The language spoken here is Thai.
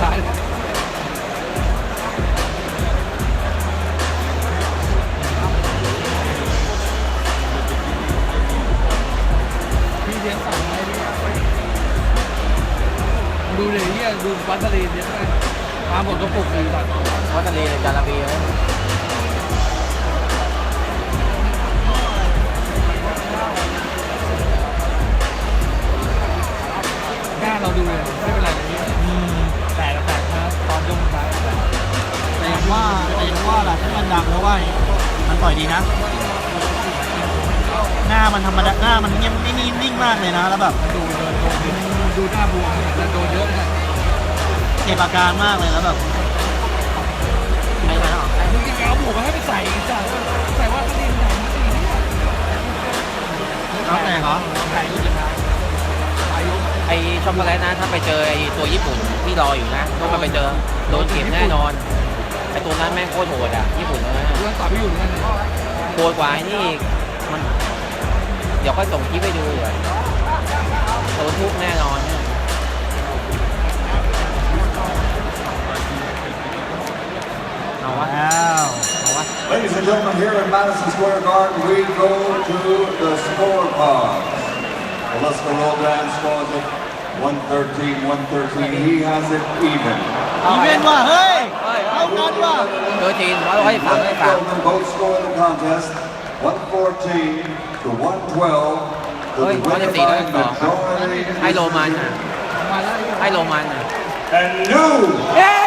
สารพี่เลี้ยงสั่งอะไรเนี่ดูเลยเนี่ยดูวัดทะเลเนี่ยมาหมดกระปุกเลยสัตว์วัดทะเลในจาระบีนะห ว่าแต่ยังว่าแหละที่มันดังเพราะว่ามันต่อยดีนะ หน้ามันธรรมดาหน้ามันเงียบไม่นิ่งนิ่งมากเลยนะ แล้วแบบดูเดินดูดูหน้าบวมเนี่โดนเยอะนะเก็บอาการมากเลยแล้วแบบไม่มาหรอกมึงจะเอาหมวกมาให้ไปใส่จ้ะใส่ว่าเขาเรียนอย่ดีแล้วแต่เหรอใส่ลูกจะไอช็อกโกแลตนะถ้าไปเจอไอตัวญี่ปุ่นที่รออยู่นะต้องมาไปเจอโดนเก็บแน่นอน ไอตัวนั้นแม่งโคตรโหดอะญี่ปุ่นนะเรื่องต่อไม่อยู่เหมือนกันโหดกว่าไอ้นี่อีกมันเดี๋ยวค่อยส่งคลิปให้ดูเลยโดนทุบแน่นอนเนี่ยเอาวะว้าว เอาวะ Ladies and gentlemen, here in Madison Square Garden, we go to the scorecard. Velasco Roldan scores it 113, 113. He has it even. อีเวนต์ว่ะเฮ้ย เอากันว่ะเจอจีนร้อยร้อยสามร้อยสาม Gentlemen both score the contest 114 to 112 to Ôi, the có winner điểm gì đâu, by có. majority. ให้โรมันอะมาแล้วให้โรมันอะ And new เย้